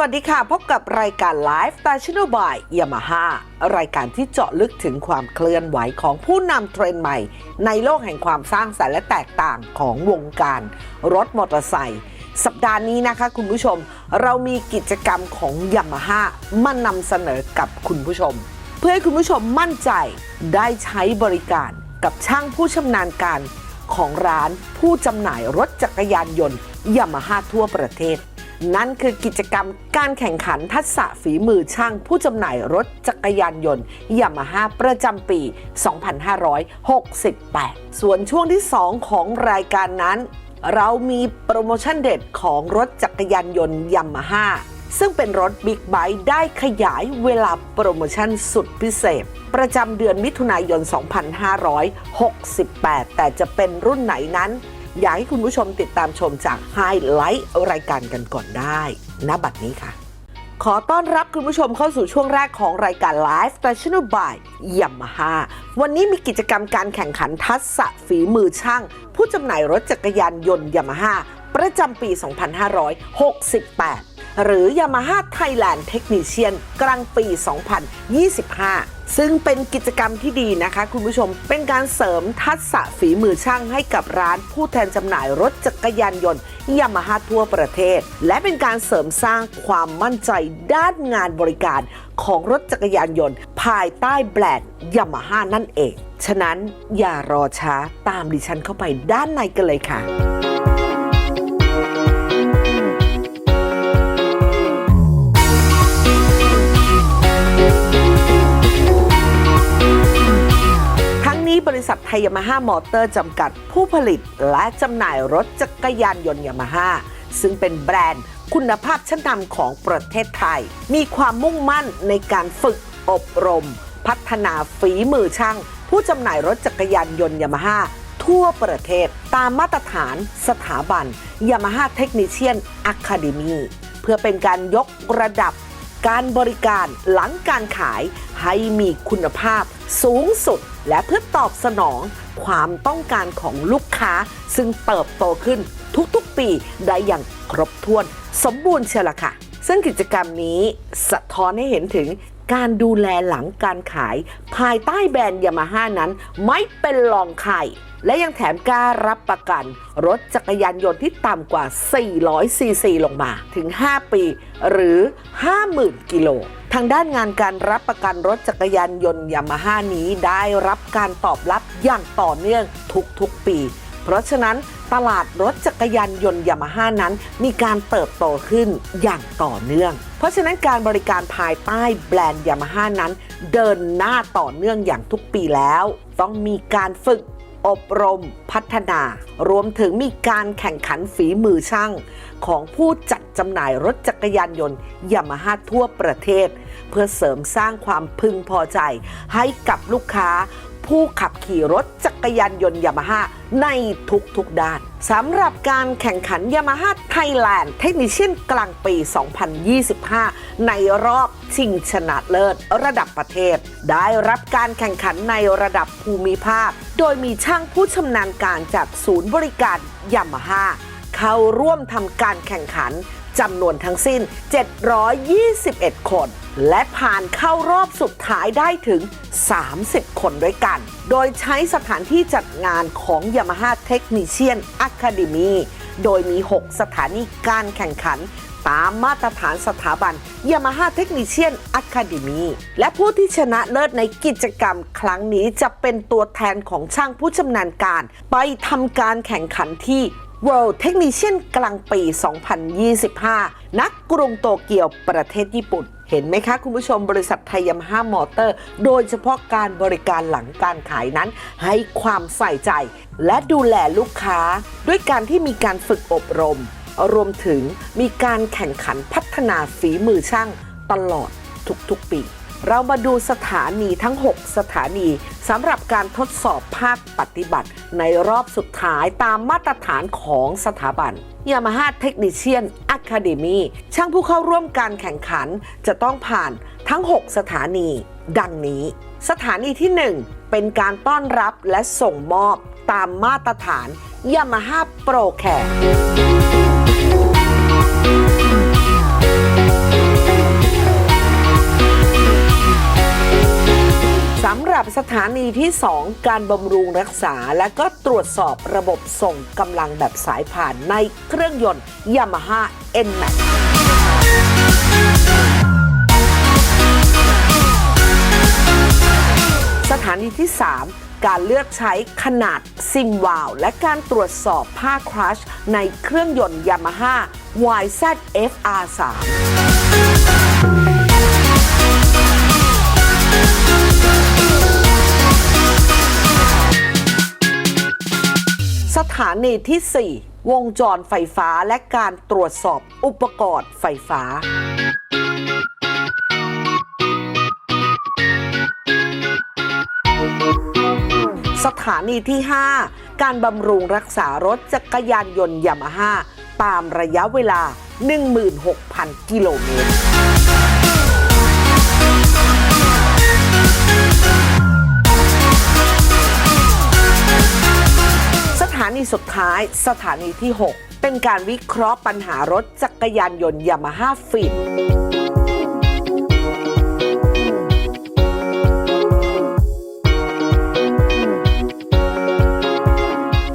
วัสดีค่ะ พบกับรายการ Live s t a t i o n a l by Yamaha รายการที่เจาะลึกถึงความเคลื่อนไหวของผู้นำเทรนด์ใหม่ ในโลกแห่งความสร้างสรรค์และแตกต่างของวงการรถมอเตอร์ไซค์สัปดาห์นี้นะคะคุณผู้ชม เรามีกิจกรรมของ Yamaha มานำเสนอกับคุณผู้ชม เพื่อให้คุณผู้ชมมั่นใจได้ใช้บริการกับช่างผู้ชำนาญการของร้านผู้จำหน่ายรถจักรยานยนต์ยามาฮ่าทั่วประเทศ นั่นคือกิจกรรมการแข่งขันทักษะฝีมือช่างผู้จำหน่ายรถจักรยานยนต์ยามาฮ่าประจำปี 2568 ส่วนช่วงที่ 2 ของรายการนั้น เรามีโปรโมชั่นเด็ดของรถจักรยานยนต์ยามาฮ่าซึ่งเป็นรถบิ๊กไบค์ได้ขยายเวลาโปรโมชั่นสุดพิเศษ ประจำเดือนมิถุนายน 2568 แต่จะเป็นรุ่นไหนนั้น อยากให้คุณผู้ชมติดตามชมจากไฮไลท์รายการกันก่อนได้ณบัดนี้ค่ะ ขอต้อนรับคุณผู้ชมเข้าสู่ช่วงแรกของรายการ Live s t a t i o n a l by Yamaha วันนี้มีกิจกรรมการแข่งขันทักษะฝีมือช่าง ผู้จำหน่ายรถจักรยานยนต์ Yamaha ประจำปี 2568 หรือ Yamaha Thailand Technician กลางปี 2025 ซึ่งเป็นกิจกรรมที่ดีนะคะ คุณผู้ชมเป็นการเสริมทักษะฝีมือช่างให้กับร้านผู้แทนจำหน่ายรถจักรยานยนต์ยามาฮ่าทั่วประเทศ และเป็นการเสริมสร้างความมั่นใจด้านงานบริการของรถจักรยานยนต์ ภายใต้แบรนด์ยามาฮ่านั่นเอง ฉะนั้นอย่ารอช้าตามดิฉันเข้าไปด้านในกันเลยค่ะ ทั้งนี้บริษัทไทยยามาฮ่ามอเตอร์จำกัดผู้ผลิตและจำหน่ายรถจักรยานยนต์ยามาฮ่าซึ่งเป็นแบรนด์คุณภาพชั้นนำของประเทศไทย มีความมุ่งมั่นในการฝึกอบรม พัฒนาฝีมือช่าง ผู้จำหน่ายรถจักรยานยนต์ยามาฮ่าทั่วประเทศตามมาตรฐานสถาบัน Yamaha Technician Academy เพื่อเป็นการยกระดับ การบริการหลังการขายให้มีคุณภาพสูงสุด และเพื่อตอบสนองความต้องการของลูกค้า ซึ่งเติบโตขึ้นทุกๆปีได้อย่างครบถ้วน สมบูรณ์เชียวละค่ะ ซึ่งกิจกรรมนี้สะท้อนให้เห็นถึง การดูแลหลังการขาย ภายใต้แบรนด์ยามาฮ่านั้น ไม่เป็นรองใครและยังแถมกล้ารับประกัน รถจักรยานยนต์ที่ต่ำกว่า 400 ซีซีลงมา ถึง 5 ปี หรือ 50,000 กิโล ทางด้านงานการรับประกันรถจักรยานยนต์ยามาฮ่านี้ได้รับการตอบรับอย่างต่อเนื่องทุกๆปี เพราะฉะนั้นตลาดรถจักรยานยนต์ยามาฮ่านั้น มีการเติบโตขึ้นอย่างต่อเนื่อง เพราะฉะนั้นการบริการภายใต้แบรนด์ยามาฮ่านั้น เดินหน้าต่อเนื่องอย่างทุกปีแล้ว ต้องมีการฝึกอบรมพัฒนา รวมถึงมีการแข่งขันฝีมือช่าง ของผู้จัดจำหน่ายรถจักรยานยนต์ยามาฮ่าทั่วประเทศ เพื่อเสริมสร้างความพึงพอใจให้กับลูกค้า ผู้ขับขี่รถจักรยานยนต์ยามาฮ่าในทุกๆด้านสำหรับการแข่งขันยามาฮ่าไทยแลนด์เทคนิชเชียนกลางปี 2025 ในรอบชิงชนะเลิศระดับประเทศ ได้รับการแข่งขันในระดับภูมิภาค โดยมีช่างผู้ชำนาญการจากศูนย์บริการยามาฮ่าเข้าร่วมทำการแข่งขัน จำนวนทั้งสิ้น 721 คน และผ่านเข้ารอบสุดท้ายได้ถึง 30 คนด้วยกัน โดยใช้สถานที่จัดงานของ Yamaha Technician Academy โดยมี 6 สถานีการแข่งขันตามมาตรฐานสถาบัน Yamaha Technician Academy และผู้ที่ชนะเลิศในกิจกรรมครั้งนี้จะเป็นตัวแทนของช่างผู้ชำนาญการ ไปทำการแข่งขันที่ World Technician กลางปี 2025 นักกรุงโตเกียวประเทศญี่ปุ่น เห็นไหมคะคุณผู้ชมบริษัทไทยยามาฮ่ามอเตอร์ โดยเฉพาะการบริการหลังการขายนั้น ให้ความใส่ใจ และดูแลลูกค้า ด้วยการที่มีการฝึกอบรม รวมถึงมีการแข่งขันพัฒนาฝีมือช่างตลอดทุกๆปี เรามาดูสถานีทั้ง 6 สถานีสำหรับการทดสอบภาคปฏิบัติ ในรอบสุดท้ายตามมาตรฐานของสถาบัน Yamaha Technician Academy ช่างผู้เข้าร่วมการแข่งขันจะต้องผ่านทั้ง 6 สถานี ดังนี้ สถานีที่ 1 เป็นการต้อนรับและส่งมอบตามมาตรฐาน Yamaha Pro Care สำหรับสถานีที่ 2 การบำรุงรักษา และก็ตรวจสอบระบบส่งกำลังแบบสายผ่านในเครื่องยนต์ Yamaha NMAX สถานีที่ 3การเลือกใช้ขนาดซิมวาลวและการตรวจสอบผ้าครัชในเครื่องยนต์ Yamaha YZF-R3 ถานีที่ 4 วงจรไฟฟ้าและการตรวจสอบอุปกรณ์ไฟฟ้า สถานีที่ 5 การบำรุงรักษารถจักรยานยนต์ยามาฮ่าตามระยะเวลา 16,000 กิโลเมตร นีสุดท้ายสถานีที่ 6 เป็นการวิเคราะห์ปัญหารถจักรยานยนต์ยามาฮ่าฟิต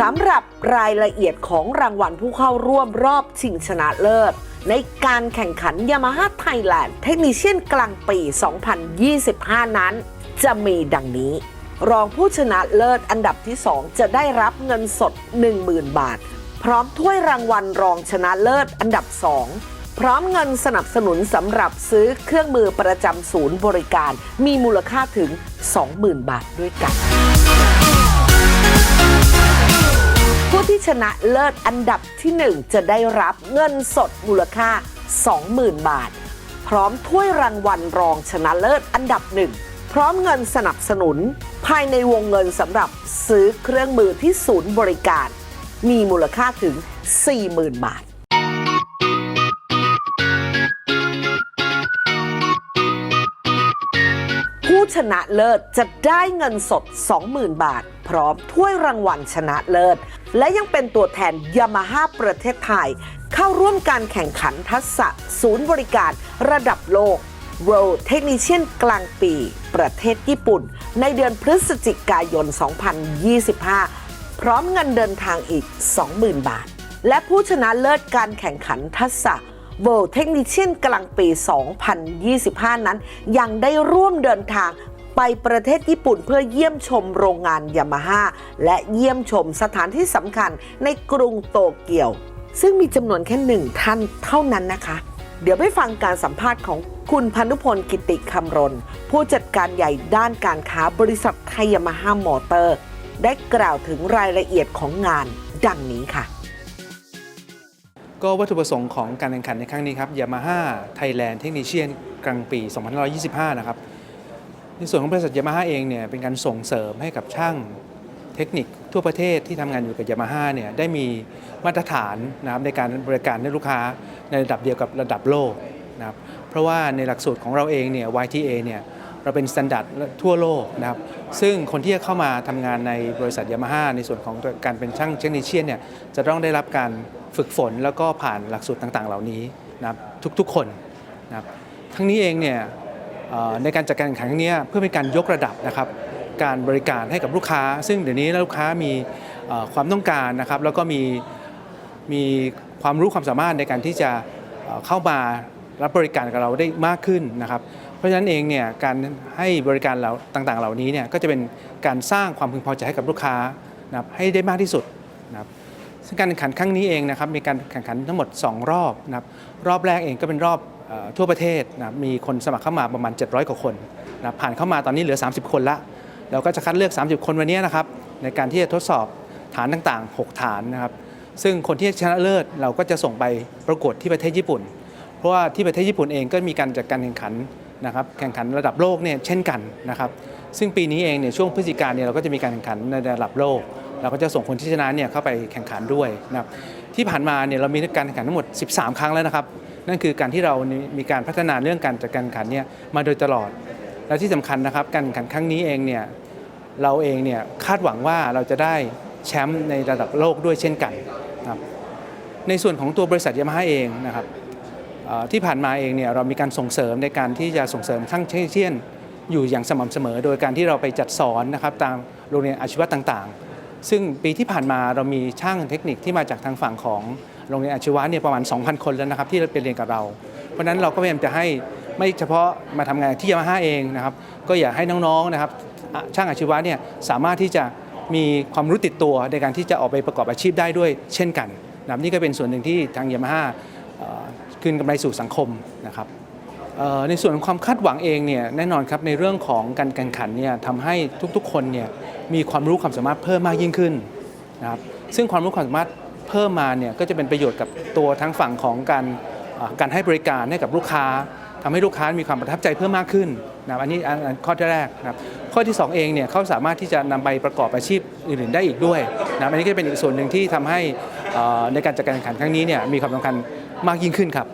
สำหรับรายละเอียดของรางวัลผู้เข้าร่วมรอบชิงชนะเลิศ ในการแข่งขัน Yamaha Thailand Technician กลางปี 2025 นั้น จะมีดังนี้ รองผู้ชนะเลิศอันดับที่ 2 จะได้รับเงินสด 10,000 บาท พร้อมถ้วยรางวัลรองชนะเลิศอันดับ 2 พร้อมเงินสนับสนุนสำหรับซื้อเครื่องมือประจำศูนย์บริการ มีมูลค่าถึง 20,000 บาทด้วยกัน ผู้ที่ชนะเลิศอันดับที่ 1 จะได้รับเงินสดมูลค่า 20,000 บาท พร้อมถ้วยรางวัลรองชนะเลิศอันดับหนึ่ง พร้อมเงินสนับสนุน ภายในวงเงินสำหรับซื้อเครื่องมือที่ศูนย์บริการ มีมูลค่าถึง 40,000 บาทผู้ชนะเลิศจะได้เงินสด 20,000 บาท พร้อมถ้วยรางวัลชนะเลิศ และยังเป็นตัวแทนยามาฮ่าประเทศไทย เข้าร่วมการแข่งขันทักษะศูนย์บริการระดับโลก World Technician กลางปี ประเทศญี่ปุ่น ในเดือนพฤศจิกายน 2025 พร้อมเงินเดินทางอีก 20,000 บาท และผู้ชนะเลิศการแข่งขันทักษะ World Technician กลางปี 2025 นั้น ยังได้ร่วมเดินทางไปประเทศญี่ปุ่นเพื่อเยี่ยมชมโรงงานยามาฮ่าและเยี่ยมชมสถานที่สำคัญในกรุงโตเกียว ซึ่งมีจำนวนแค่หนึ่งท่านเท่านั้นนะคะ เดี๋ยวไปฟังการสัมภาษณ์ของคุณพานุพลกิติคำรณ ผู้จัดการใหญ่ด้านการค้าบริษัทไทยามาฮ่ามอเตอร์ ได้กล่าวถึงรายละเอียดของงานดังนี้ค่ะ ก็วัตถุประสงค์ของการแข่งขันในครั้งนี้ครับ Yamaha Thailand Technician กลางปี 2525 นะครับ ในส่วนของบริษัท Yamaha เองเนี่ยเป็นการส่งเสริมให้กับช่าง เทคนิคทั่วประเทศที่ทำงานอยู่กับ Yamaha เนี่ยได้มีมาตรฐานนะครับในการบริการให้ลูกค้าในระดับเดียวกับระดับโลกนะครับเพราะว่าในหลักสูตรของเราเองเนี่ย YTA เนี่ยเราเป็นสแตนดาร์ดทั่วโลกนะครับซึ่งคนที่จะเข้ามาทำงานในบริษัทยามาฮ่าในส่วนของการเป็นช่างเทคนิชเชียนเนี่ยจะต้องได้รับการฝึกฝนแล้วก็ผ่านหลักสูตรต่างๆ เหล่านี้นะครับทุกๆคนนะครับทั้งนี้เองเนี่ยในการจัดการแข่งขันครั้งเนี้ยเพื่อเป็นการยกระดับนะครับ การบริการให้กับลูกค้า ซึ่งเดี๋ยวนี้ลูกค้ามีความต้องการนะครับ แล้วก็มีมีความรู้ความสามารถในการที่จะเข้ามารับบริการกับเราได้มากขึ้นนะครับ เพราะฉะนั้นเองเนี่ยการให้บริการเราต่างๆ เหล่านี้เนี่ยก็จะเป็นการสร้างความพึงพอใจให้กับลูกค้านะครับให้ได้มากที่สุดนะครับซึ่งการแข่งขันครั้งนี้เองนะครับมีการแข่งขันทั้งหมด 2 รอบนะครับรอบแรกเองก็เป็นรอบทั่วประเทศนะมีคนสมัครเข้ามาประมาณ 700 กว่าคนนะผ่านเข้ามาตอนนี้เหลือ 30 คนละ เราก็จะคัดเลือก 30 คนวันนี้นะครับ ในการที่จะทดสอบฐานต่างๆ 6 ฐานนะครับ ซึ่งคนที่ชนะเลิศเราก็จะส่งไปประกวดที่ประเทศญี่ปุ่น เพราะว่าที่ประเทศญี่ปุ่นเองก็มีการจัดการแข่งขันนะครับ แข่งขันระดับโลกเนี่ยเช่นกันนะครับ ซึ่งปีนี้เองเนี่ยช่วงพฤศจิกาเนี่ยเราก็จะมีการแข่งขันในระดับโลก เราก็จะส่งคนที่ชนะเนี่ยเข้าไปแข่งขันด้วยนะครับที่ผ่านมาเนี่ยเรามีการแข่งขันทั้งหมด 13 ครั้งแล้วนะครับ นั่นคือการที่เรามีการพัฒนาเรื่องการจัดการแข่งขันเนี่ยมาโดยตลอด และที่สำคัญนะครับการแข่งขันครั้งนี้เองเนี่ยเราเองเนี่ยคาดหวังว่าเราจะได้แชมป์ในระดับโลกด้วยเช่นกันนะครับในส่วนของตัวบริษัทยามาฮ่าเองนะครับที่ผ่านมาเองเนี่ยเรามีการส่งเสริมในการที่จะส่งเสริมช่างเทคนิคเชียนอยู่อย่างสม่ำเสมอ โดยการที่เราไปจัดสอนนะครับตามโรงเรียนอาชีวะต่างๆ ซึ่งปีที่ผ่านมาเรามีช่างเทคนิคที่มาจากทางฝั่งของโรงเรียนอาชีวะเนี่ยประมาณ 2,000 คนแล้วนะครับที่ไปเรียนกับเรา เพราะนั้นเราก็พยายามจะให้ ไม่เฉพาะมาทำงานที่ยามาฮ่าเองนะครับก็อยากให้น้องๆนะครับช่างอาชีวะเนี่ยสามารถที่จะมีความรู้ติดตัวในการที่จะออกไปประกอบอาชีพได้ด้วยเช่นกันนะครับนี่ก็เป็นส่วนหนึ่งที่ทางยามาฮ่าคืนกำไรสู่สังคมนะครับในส่วนของความคาดหวังเองเนี่ยแน่นอนครับในเรื่องของการแข่งขันเนี่ยทำให้ทุกๆคนเนี่ยมีความรู้ความสามารถเพิ่มมากยิ่งขึ้นนะครับซึ่งความรู้ความสามารถเพิ่มมาเนี่ยก็จะเป็นประโยชน์กับตัวทั้งฝั่งของการการให้บริการให้กับลูกค้า ทำให้ลูกค้ามีความประทับใจเพิ่มมากขึ้นนะอันนี้อันข้อที่แรกนะข้อที่สองเองเนี่ยเขาสามารถที่จะนำไปประกอบอาชีพอื่นๆได้อีกด้วยนะอันนี้ก็เป็นอีกส่วนหนึ่งที่ทำให้ในการจัดการแข่งขันครั้งนี้เนี่ยมีความสำคัญมากยิ่งขึ้นครับ